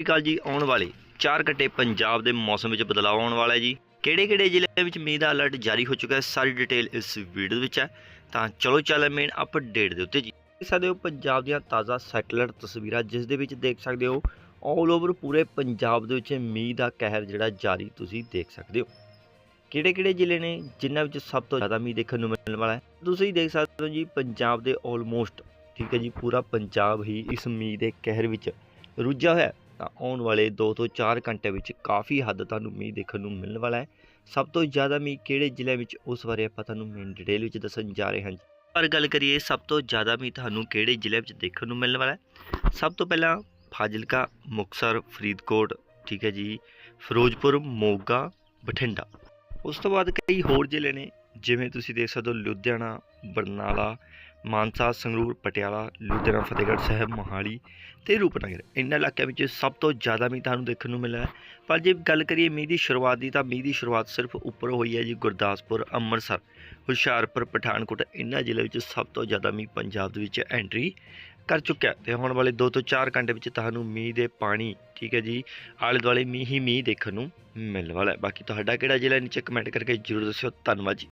ਸਤਿ ਸ਼੍ਰੀ ਅਕਾਲ ਜੀ, ਆਉਣ ਵਾਲੇ 4 ਘੰਟੇ ਪੰਜਾਬ ਦੇ ਮੌਸਮ ਵਿੱਚ ਬਦਲਾਅ ਆਉਣ ਵਾਲਾ ਹੈ ਜੀ। ਕਿਹੜੇ ਕਿਹੜੇ ਜ਼ਿਲ੍ਹਿਆਂ ਵਿੱਚ ਮੀਂਹ ਦਾ ਅਲਰਟ ਜਾਰੀ ਹੋ ਚੁੱਕਾ ਹੈ, ਸਾਰੀ ਡਿਟੇਲ ਇਸ ਵੀਡੀਓ ਵਿੱਚ ਹੈ। ਤਾਂ ਚਲੋ ਚੱਲ ਮੇਨ ਅਪਡੇਟ ਦੇ ਉੱਤੇ ਜੀ। ਦੇਖ ਸਕਦੇ ਹੋ ਪੰਜਾਬ ਦੀਆਂ ਤਾਜ਼ਾ ਸੈਟਲਾਈਟ ਤਸਵੀਰਾਂ, ਜਿਸ ਦੇ ਵਿੱਚ ਦੇਖ ਸਕਦੇ ਹੋ ਆਲ ਓਵਰ ਪੂਰੇ ਪੰਜਾਬ ਦੇ ਵਿੱਚ ਮੀਂਹ ਦਾ ਕਹਿਰ ਜਿਹੜਾ ਜਾਰੀ ਤੁਸੀਂ ਦੇਖ ਸਕਦੇ ਹੋ। ਕਿਹੜੇ ਕਿਹੜੇ ਜ਼ਿਲ੍ਹੇ ਨੇ ਜਿਨ੍ਹਾਂ ਵਿੱਚ ਸਭ ਤੋਂ ਜ਼ਿਆਦਾ ਮੀਂਹ ਦੇਖਣ ਨੂੰ ਮਿਲਣ ਵਾਲਾ ਹੈ? ਤੁਸੀਂ ਦੇਖ ਸਕਦੇ ਹੋ ਜੀ ਪੰਜਾਬ ਦੇ ਆਲਮੋਸਟ ਠੀਕ ਹੈ ਜੀ, ਪੂਰਾ ਪੰਜਾਬ ਹੀ ਇਸ ਮੀਂਹ ਦੇ ਕਹਿਰ ਵਿੱਚ ਰੁੱਝਾ ਹੋਇਆ ਤਾਂ ਆਉਣ ਵਾਲੇ 2 ਤੋਂ 4 ਘੰਟੇ ਵਿੱਚ ਕਾਫੀ ਹੱਦ ਤੁਹਾਨੂੰ ਮੀਂਹ ਦੇਖਣ ਨੂੰ ਮਿਲਣ ਵਾਲਾ ਹੈ। ਸਭ ਤੋਂ ਜ਼ਿਆਦਾ ਮੀਂਹ ਕਿਹੜੇ ਜ਼ਿਲ੍ਹੇ ਵਿੱਚ, ਉਸ ਬਾਰੇ ਆਪਾਂ ਤੁਹਾਨੂੰ ਮੇਨ ਡਿਟੇਲ ਵਿੱਚ ਦੱਸਣ ਜਾ ਰਹੇ ਹਾਂ ਪਰ ਗੱਲ ਕਰੀਏ, ਸਭ ਤੋਂ ਜ਼ਿਆਦਾ ਮੀਂਹ ਤੁਹਾਨੂੰ ਕਿਹੜੇ ਜ਼ਿਲ੍ਹੇ ਵਿੱਚ ਦੇਖਣ ਨੂੰ ਮਿਲਣ ਵਾਲਾ ਹੈ? ਸਭ ਤੋਂ ਪਹਿਲਾਂ ਫਾਜ਼ਿਲਕਾ, ਮੁਕਤਸਰ, ਫਰੀਦਕੋਟ, ਠੀਕ ਹੈ ਜੀ, ਫਿਰੋਜ਼ਪੁਰ, ਮੋਗਾ, ਬਠਿੰਡਾ। ਉਸ ਤੋਂ ਬਾਅਦ ਕਈ ਹੋਰ ਜ਼ਿਲ੍ਹੇ ਨੇ, ਜਿਵੇਂ ਤੁਸੀਂ ਦੇਖ ਸਕਦੇ ਹੋ, ਲੁਧਿਆਣਾ, ਬਰਨਾਲਾ ਮਾਨਸਾ, ਸੰਗਰੂਰ, ਪਟਿਆਲਾ, ਲੁਧਿਆਣਾ, ਫਤਿਹਗੜ੍ਹ ਸਾਹਿਬ, ਮੋਹਾਲੀ ਤੇ ਰੂਪਨਗਰ। ਇਹਨਾਂ ਇਲਾਕਿਆਂ ਵਿੱਚ ਸਭ ਤੋਂ ਜ਼ਿਆਦਾ ਮੀਂਹ ਤੁਹਾਨੂੰ ਦੇਖਣ ਨੂੰ ਮਿਲਿਆ ਪਰ ਜੇ ਗੱਲ ਕਰੀਏ ਮੀਂਹ ਦੀ ਸ਼ੁਰੂਆਤ ਦੀ, ਤਾਂ ਮੀਂਹ ਦੀ ਸ਼ੁਰੂਆਤ ਸਿਰਫ ਉੱਪਰ ਹੋਈ ਹੈ ਜੀ ਗੁਰਦਾਸਪੁਰ, ਅੰਮ੍ਰਿਤਸਰ, ਹੁਸ਼ਿਆਰਪੁਰ, ਪਠਾਨਕੋਟ ਇਹਨਾਂ ਜ਼ਿਲ੍ਹਿਆਂ ਵਿੱਚ ਸਭ ਤੋਂ ਜ਼ਿਆਦਾ ਮੀਂਹ ਪੰਜਾਬ ਦੇ ਵਿੱਚ ਐਂਟਰੀ ਕਰ ਚੁੱਕਿਆ ਤੇ ਆਉਣ ਵਾਲੇ 2 ਤੋਂ 4 ਘੰਟੇ ਵਿੱਚ ਤੁਹਾਨੂੰ ਮੀਂਹ ਦੇ ਪਾਣੀ, ਠੀਕ ਹੈ ਜੀ ਆਲੇ ਦੁਆਲੇ ਮੀਂਹ ਹੀ ਮੀਂਹ ਦੇਖਣ ਨੂੰ ਮਿਲਣ ਵਾਲਾ ਹੈ। ਬਾਕੀ ਤੁਹਾਡਾ ਕਿਹੜਾ ਜ਼ਿਲ੍ਹਾ ਨੀਚੇ ਕਮੈਂਟ ਕਰਕੇ ਜਰੂਰ ਦੱਸਿਓ। ਧੰਨਵਾਦ ਜੀ।